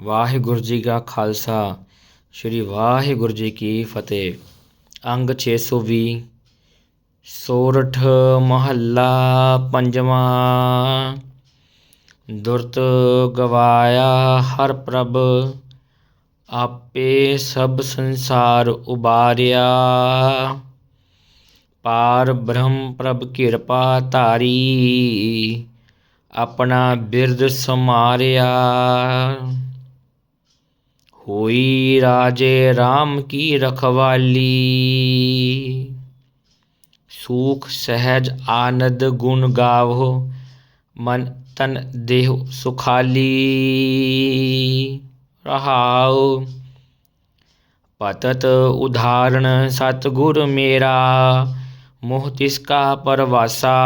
ਵਾਹਿਗੁਰੂ ਜੀ ਕਾ ਖਾਲਸਾ, ਸ੍ਰੀ ਵਾਹਿਗੁਰੂ ਜੀ ਕੀ ਫਤਿਹ। ਅੰਗ 620 ਸੋਰਠ ਮਹੱਲਾ ਪੰਜਵਾਂ। ਦੁਰਤ ਗਵਾਇਆ ਹਰ ਪ੍ਰਭ, ਆਪੇ ਸਭ ਸੰਸਾਰ ਉਬਾਰਿਆ। ਪਾਰ ਬ੍ਰਹਮ ਪ੍ਰਭ ਕਿਰਪਾ ਧਾਰੀ, ਆਪਣਾ ਬਿਰਦ ਸਮਾਰਿਆ हुई राजे राम की रखवाली। सुख, सहज, आनंद, गुण गावो, मन, तन, देह, सुखाली। रहाओ। पतत उदाहरण, सतगुर मेरा, मोह तिसका परवासा।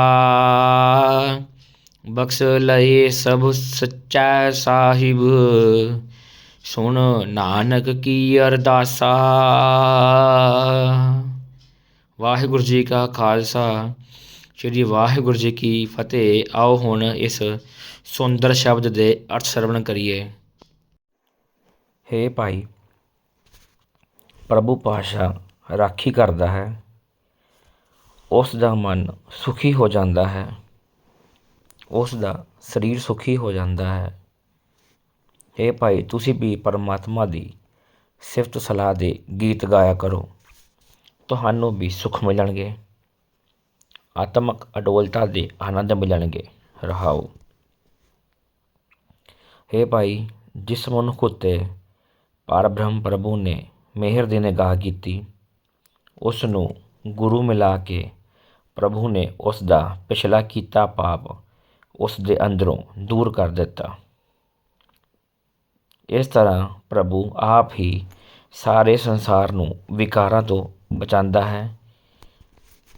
बक्स लये सब सच्चा साहिब। ਸੁਣ ਨਾਨਕ ਕੀ ਅਰਦਾਸਾ। ਵਾਹਿਗੁਰੂ ਜੀ ਕਾ ਖਾਲਸਾ, ਸ੍ਰੀ ਵਾਹਿਗੁਰੂ ਜੀ ਕੀ ਫਤਿਹ। ਆਓ ਹੁਣ ਇਸ ਸੁੰਦਰ ਸ਼ਬਦ ਦੇ ਅਰਥ ਸਰਵਣ ਕਰੀਏ। ਹੇ ਭਾਈ, ਪ੍ਰਭੂ ਪਾਸ਼ਾ ਰਾਖੀ ਕਰਦਾ ਹੈ। ਉਸ ਦਾ ਮਨ ਸੁਖੀ ਹੋ ਜਾਂਦਾ ਹੈ। ਉਸ ਦਾ ਸਰੀਰ ਸੁਖੀ ਹੋ ਜਾਂਦਾ ਹੈ। ਹੇ ਭਾਈ, ਤੁਸੀਂ ਵੀ ਪਰਮਾਤਮਾ ਦੀ ਸਿਫਤ ਸਲਾਹ ਦੇ ਗੀਤ ਗਾਇਆ ਕਰੋ। ਤੁਹਾਨੂੰ ਵੀ ਸੁਖ ਮਿਲਣਗੇ। ਆਤਮਕ ਅਡੋਲਤਾ ਦੇ ਆਨੰਦ ਮਿਲਣਗੇ। ਰਹਾਓ। ਹੇ ਭਾਈ, ਜਿਸ ਮਨੁੱਖ ਉੱਤੇ ਪਰਬ੍ਰਹਮ ਪ੍ਰਭੂ ਨੇ ਮਿਹਰ ਦੀ ਨਿਗਾਹ ਕੀਤੀ ਉਸ ਨੂੰ ਗੁਰੂ ਮਿਲਾ ਕੇ ਪ੍ਰਭੂ ਨੇ ਉਸ ਦਾ ਪਿਛਲਾ ਕੀਤਾ ਪਾਪ ਉਸ ਦੇ ਅੰਦਰੋਂ ਦੂਰ ਕਰ ਦਿੱਤਾ। ਇਸ ਤਰ੍ਹਾਂ ਪ੍ਰਭੂ ਆਪ ਹੀ ਸਾਰੇ ਸੰਸਾਰ ਨੂੰ ਵਿਕਾਰਾਂ ਤੋਂ ਬਚਾਉਂਦਾ ਹੈ।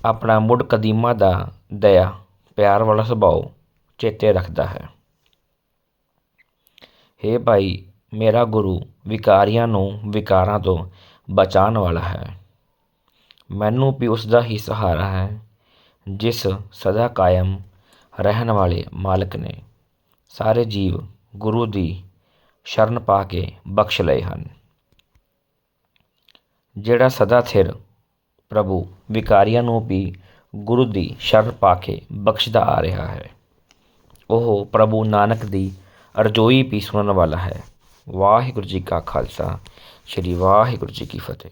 ਆਪਣਾ ਮੁੱਢ ਕਦੀਮਾ ਦਾ ਦਇਆ, ਪਿਆਰ ਵਾਲਾ ਸੁਭਾਅ ਚੇਤੇ ਰੱਖਦਾ ਹੈ। ਹੇ ਭਾਈ, ਮੇਰਾ ਗੁਰੂ ਵਿਕਾਰੀਆਂ ਨੂੰ ਵਿਕਾਰਾਂ ਤੋਂ ਬਚਾਉਣ ਵਾਲਾ ਹੈ। ਮੈਨੂੰ ਵੀ ਉਸ ਦਾ ਹੀ ਸਹਾਰਾ ਹੈ, ਜਿਸ ਸਦਾ ਕਾਇਮ ਰਹਿਣ ਵਾਲੇ ਮਾਲਕ ਨੇ। ਸਾਰੇ ਜੀਵ ਗੁਰੂ ਦੀ ਸ਼ਰਨ ਪਾ ਕੇ ਬਖਸ਼ ਲਏ ਹਨ। ਜਿਹੜਾ ਸਦਾ ਥਿਰ ਪ੍ਰਭੂ ਵਿਕਾਰੀਆਂ ਨੂੰ ਵੀ ਗੁਰੂ ਦੀ ਸ਼ਰਨ ਪਾ ਕੇ ਬਖਸ਼ਦਾ ਆ ਰਿਹਾ ਹੈ, ਉਹ ਪ੍ਰਭੂ ਨਾਨਕ ਦੀ ਅਰਜ਼ੋਈ ਵੀ ਸੁਣਨ ਵਾਲਾ ਹੈ। ਵਾਹਿਗੁਰੂ ਜੀ ਕਾ ਖਾਲਸਾ, ਸ੍ਰੀ ਵਾਹਿਗੁਰੂ ਜੀ ਕੀ ਫਤਿਹ।